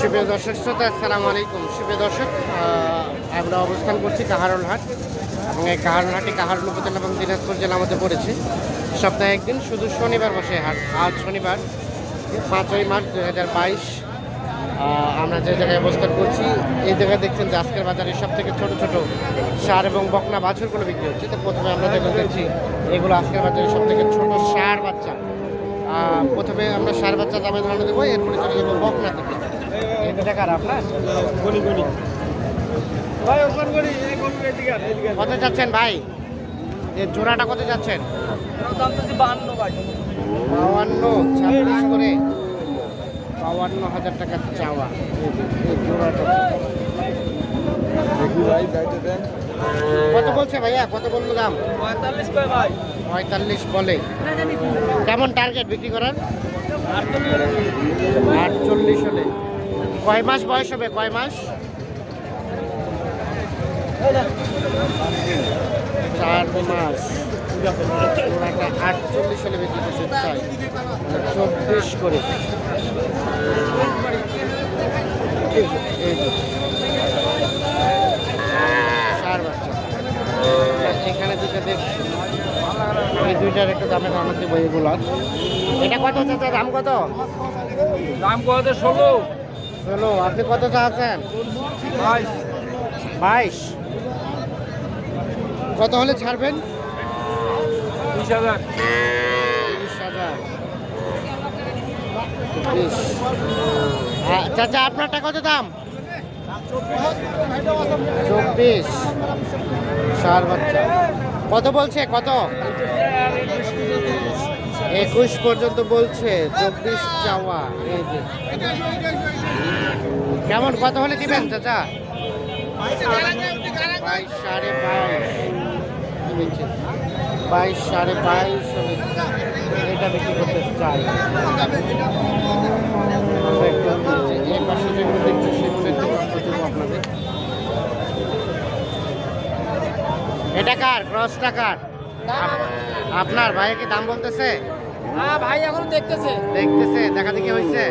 সুপ্রিয় দর্শক, শ্রোতা, আসসালামু আলাইকুম। সুপ্রিয় দর্শক আমরা অবস্থান করছি কাহারল হাট এবং এই কাহারল হাটে কাহারল উপজেলা এবং দিনাজপুর জেলার মধ্যে পড়েছে। সপ্তাহে একদিন, শুধু শনিবার বসে হাট আজ শনিবার, পাঁচই মার্চ দু হাজার বাইশ আমরা যে জায়গায় অবস্থান করছি, এই জায়গায় দেখছেন যে আজকের বাজারে সব থেকে ছোটো ছোটো সার এবং বকনা বাছুরগুলো বিক্রি হচ্ছে। তো প্রথমে আমরা দেখতে দেখছি, এগুলো আজকের বাজারে সব থেকে ছোটো সার বাচ্চা। প্রথমে আমরা সার বাচ্চা দামে ধারণা দেবো এরপরে চলে যাব বকনা দুটা কার আপনার কত যাচ্ছেন ভাই? এই জোড়াটা কত যাচ্ছেন? বাউান্ন ছাব্বিশ করে। বাউান্ন হাজার টাকা চাওয়া। এই যে, এই জোড়াটা কত বলছে ভাইয়া? কত বলল দাম? পঁয়তাল্লিশ বলে। কেমন টার্গেট বিক্রি করার? আটচল্লিশ হলে। কয় মাস বয়স হবে? কয় মাস? চার মাস। ওনাটা আটচল্লিশ হলে বিক্রি করতে চাই চব্বিশ করে। এই যে, এই যে। চার বাচ্চা এখানে দুটো দেখছি এই দুইটার একটা দামে ধারণা দেবো এগুলার এটা কত চাচা দাম কত? দাম কত? ষোলো। চলো আপনি কত চাচ্ছেন? বাইশ। বাইশ। কত হলে ছাড়বেন? বিশ হাজার। তিরিশ হাজার। হ্যাঁ, চাচা আপনারটা কত দাম? চব্বিশ। সার বাচ্চা। কত বলছে? কত? একুশ পর্যন্ত বলছে। চব্বিশ চাওয়া। কেমন? কত হলে দিবেন, চাচা? বাইশ সাড়ে বাইশ। বাইশ সাড়ে বাইশ এটা বিক্রি করতে চাই। এই পাশে যেগুলো দেখছি সেগুলো একটু তথ্য দেবো আপনাদের এটা কার ক্রসটা কার আপনার ভাই কি দাম বলতেছে? হ্যাঁ ভাই এখন দেখতেছে। দেখতেছে দেখা দেখি হয়েছে।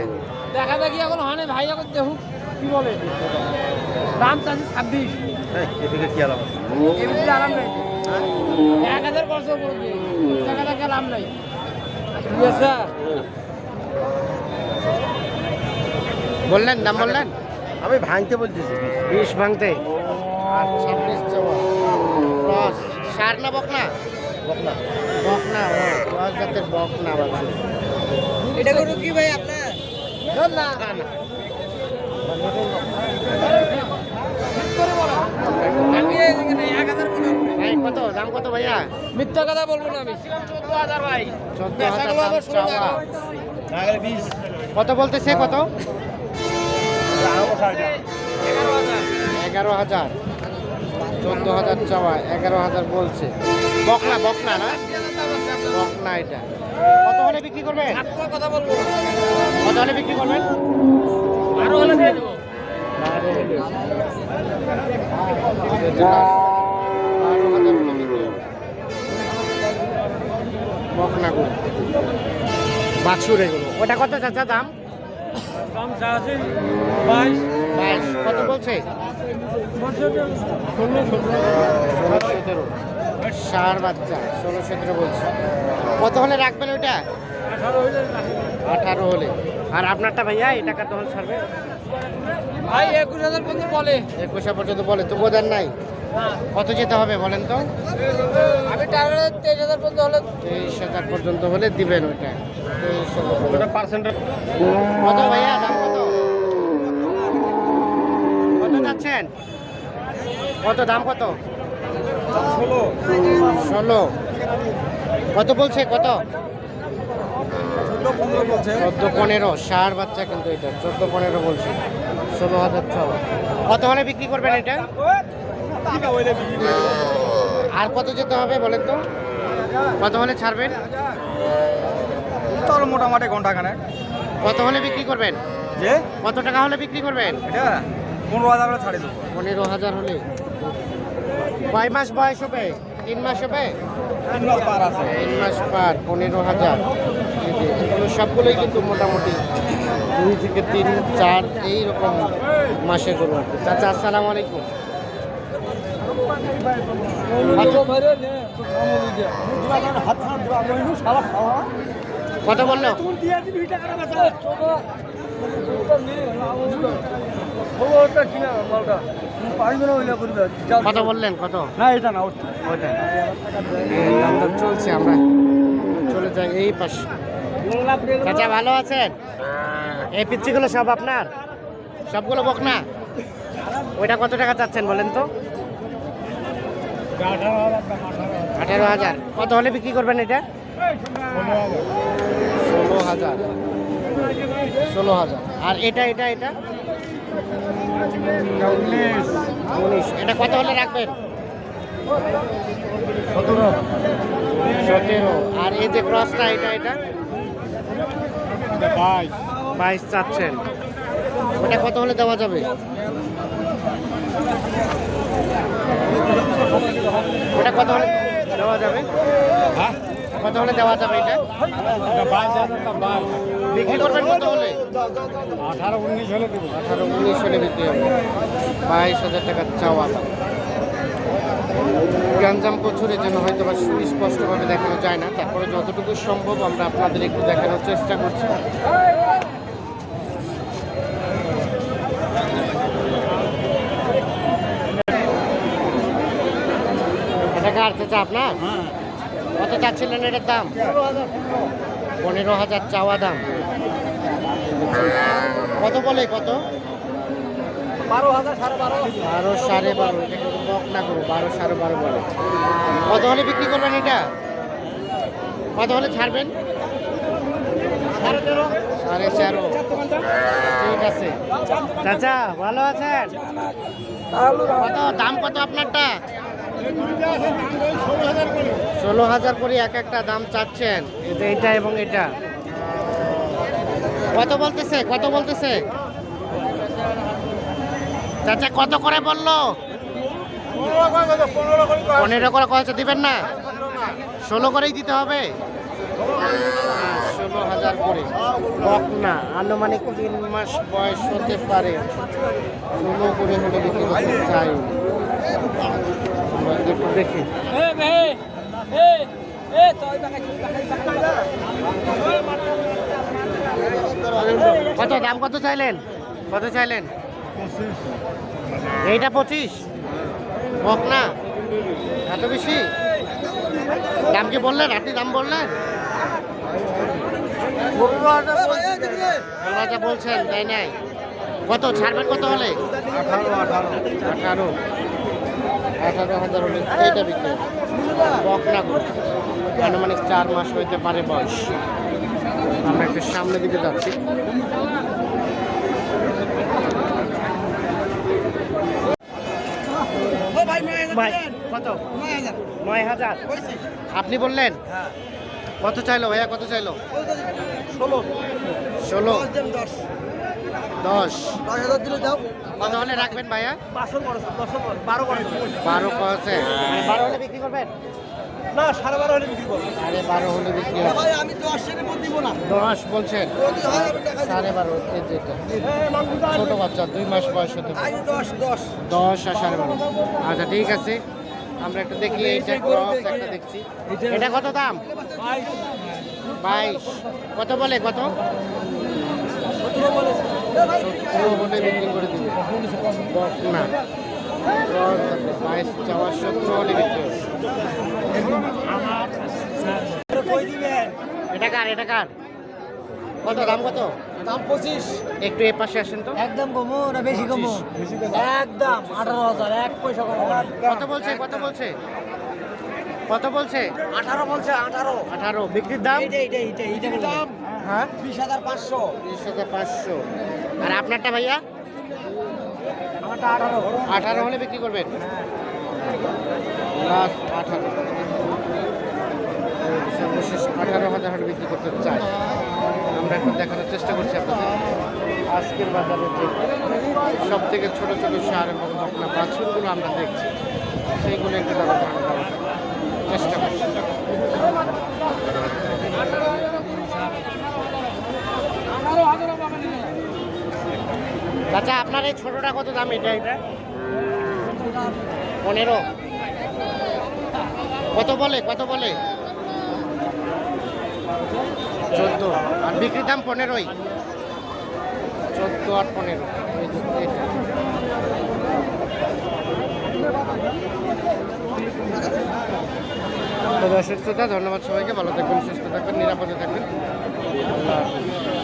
দেখা দেখি এখন হয় না ভাই এখন দেখুক কি বলে। দাম চাচ্ছে ছাব্বিশ। এদিকে কি আলাদা এমনিতে আরাম নেই। এক হাজার খরচ টাকা টাকা লাভ নাই। বললেন দাম বললেন? আমি ভাঙতে বলতেছি। বিশ ভাঙতে। আর ছাব্বিশ চাওয়া ক্রস। সার না বকনা? বকনা। বকনা ও ক্রস জাতের বকনা বাছুর এটা গরু কি ভাই আপনার? না ভাই কত? দাম কত ভাইয়া? মিথ্যা কথা বলব না আমি। চোদ্দ হাজার ভাই। চোদ্দ কত বলতেছে কত? এগারো হাজার। এগারো হাজার। চোদ্দ হাজার চাওয়া এগারো হাজার বলছে। বকনা বকনা না? বকনা এটা। কত হলে বিক্রি করবেন? কথা বলব। কত হলে বিক্রি করবেন? আরও হলে দিয়ে দেবো। বাছুর এগুলো। ওটা কত চাচা দাম? দাম চাচ্ছে বাইশ। বাইশ। কত বলছে? ষোলো সতেরো। সার বাচ্চা ষোলো সতেরো বলছে। কত হলে রাখবেন ওইটা? আঠারো হলে। আর আপনারটা ভাইয়া এই টাকা তখন ছাড়বে? ভাই একুশ হাজার পর্যন্ত বলে। একুশে পর্যন্ত বলে তো বোঝার নাই? কত যেতে হবে বলেন তো? আমি টার্গেট তেইশ হাজার পর্যন্ত হলে তেইশ হাজার পর্যন্ত হলে দিবেন ওইটা। তেইশ হাজার। পার্সেন্ট কত ভাইয়া দাম কত দাম কত? ষোলো। কত বলছে কত? চোদ্দ পনেরো সার বাচ্চা কিন্তু এটা চোদ্দ পনেরো বলছে। ষোলো হাজার ছ। কত হলে বিক্রি করবেন এটা? আর কত যেতে হবে বলেন তো? কত হলে ছাড়বেন? তোর মোটামুটি ঘণ্টা খানেক কত হলে বিক্রি করবেন? যে? কত টাকা হলে বিক্রি করবেন? এটা? পনেরো হাজার করে ছাড়ি দেবো। পনেরো হাজার হলে? কয় মাস বয়স হবে? তিন মাস হবে? তিন মাস পার আছে। তিন মাস পার পনেরো হাজার। এগুলো সবগুলোই কিন্তু মোটামুটি দুই থেকে তিন চার এই রকম মাসে গরু চাচা আসসালামু আলাইকুম। কত বলল? কত বললেন, কত? না এটা না দাম চলছে আমরা। চলে যাই এই পাশে। চাচা ভালো আছেন? এই পিচ্ছিগুলো সব আপনার? সবগুলো বক না? ওইটা কত টাকা চাচ্ছেন বলেন তো? আঠারো হাজার। কত হলে বিক্রি করবেন এটা? ষোলো হাজার। ষোলো হাজার। আর এটা এটা এটা? উনিশ। এটা কত হলে রাখবেন? সতেরো। আর এই যে ক্রসটা এটা এটা? বাইশ। বাইশ চাচ্ছেন। ওটা কত হলে দেওয়া যাবে? ওটা কত হলে দেওয়া যাবে? কত হলে দেওয়া যাবে এটা? বিক্রি করবেন কত হলে? আঠারো উনিশ হলে দেবো। আঠারো উনিশ হলে বিক্রি হবে। বাইশ হাজার টাকার চাওয়া দাম। গ্যাঞ্জাম প্রচুরের জন্য হয়তো বা সুস্পষ্টভাবে দেখানো যায় না। তারপরে যতটুকু সম্ভব আমরা আপনাদের একটু দেখানোর চেষ্টা করছি। চাচা আপনার? কত চাচ্ছিলেন এটার দাম? পনেরো হাজার চাওয়া দাম। কত বলে কত? বারো হাজার সাড়ে বারো। বারো সাড়ে বারো না করব বারো সাড়ে বারো বলে। কত হলে বিক্রি করবেন এটা? কত হলে ছাড়বেন? সাড়ে তেরো। ঠিক আছে। চাচা ভালো আছেন? কত? দাম কত আপনারটা? ষোলো হাজার করে। এক একটা দাম চাচ্ছেন। এটা এবং এটা। কত বলতেছে কত বলতেছে? চাচা, কত করে বলল? পনেরো করে কত দিবেন না? ষোলো করেই দিতে হবে? ষোলো হাজার করে। বক না, আনুমানিক তিন মাস বয়স হতে পারে। ষোলো করে হলে বিক্রি করতে চাই। একটু দেখি। কত, দাম কত চাইলেন? কত চাইলেন? এইটা পঁচিশ? বক না? এত বেশি? দাম কি বললেন? আপনি দাম বললেন? বলছেন, তাই নাই? কত, ছাড়বেন কত হলে? আঠারো আঠারো হাজার হলে এইটা বিক্রি। বকনা আনুমানিক চার মাস হইতে পারে বয়স। সামনের দিকে যাচ্ছি। ভাই কত? নয় হাজার। আপনি বললেন? কত চাইলো ভাইয়া? কত চাইলো? ষোলো। ষোলো। দশ দশ। হাজার দিলে যাও কত হলে রাখবেন ভাইয়া? বারো কছে মানে বারো হলে বিক্রি করবেন? না সাড়ে বারো হলে বিক্রি করব। সাড়ে বারো হলে বিক্রি হবে। ভাই আমি দশ দিব না। দশ বলছেন? সাড়ে বারো এই যেটা ছোট বাচ্চা দুই মাস বয়স হতে দশ দশ। দশ আর সাড়ে বারো। আচ্ছা ঠিক আছে। আমরা একটু দেখি এইটা ক্রস একটা দেখছি। এটা কত দাম? বাইশ। কত বলে কত? সতেরো বলে। বিক্রি করে দিবে। না। বাইশ চাওয়ার সতেরো হলে এটা কার এটা কার? কত দাম কত? দাম পঁচিশ। একটু এ পাশে আসেন তো। একদম কমো না বেশি কমো একদম আঠারো হাজার এক পয়সা কমো। কত বলছে কত বলছে? কত বলছে? আঠারো বলছে আঠারো। আঠারো বিক্রির দাম? দাম? হ্যাঁ। বিশ হাজার পাঁচশো। তিরিশ হাজার পাঁচশো। আর আপনারটা ভাইয়া? আঠারো। হলে বিক্রি করবেন? লাস্ট আঠারো। সর্বশেষ আঠারো হাজার হলে বিক্রি করতে চাই। আমরা একটু দেখানোর চেষ্টা করছি আপনাদের। আজকের বাজারে যে সব থেকে ছোটো ছোটো সার এবং বকনা বাছুরগুলো আমরা দেখছি সেইগুলো একটু দেখার চেষ্টা করছি আচ্ছা আপনার এই ছোটটা কত দাম এটা এটা? পনেরো। কত বলে কত বলে? চোদ্দ। আর বিক্রির দাম পনেরোই। চোদ্দ আর পনেরো। এই যে এটা। তো দর্শক শ্রোতা ধন্যবাদ সবাইকে, ভালো থাকবেন, সুস্থ থাকবেন, নিরাপদে থাকবেন। আল্লাহ।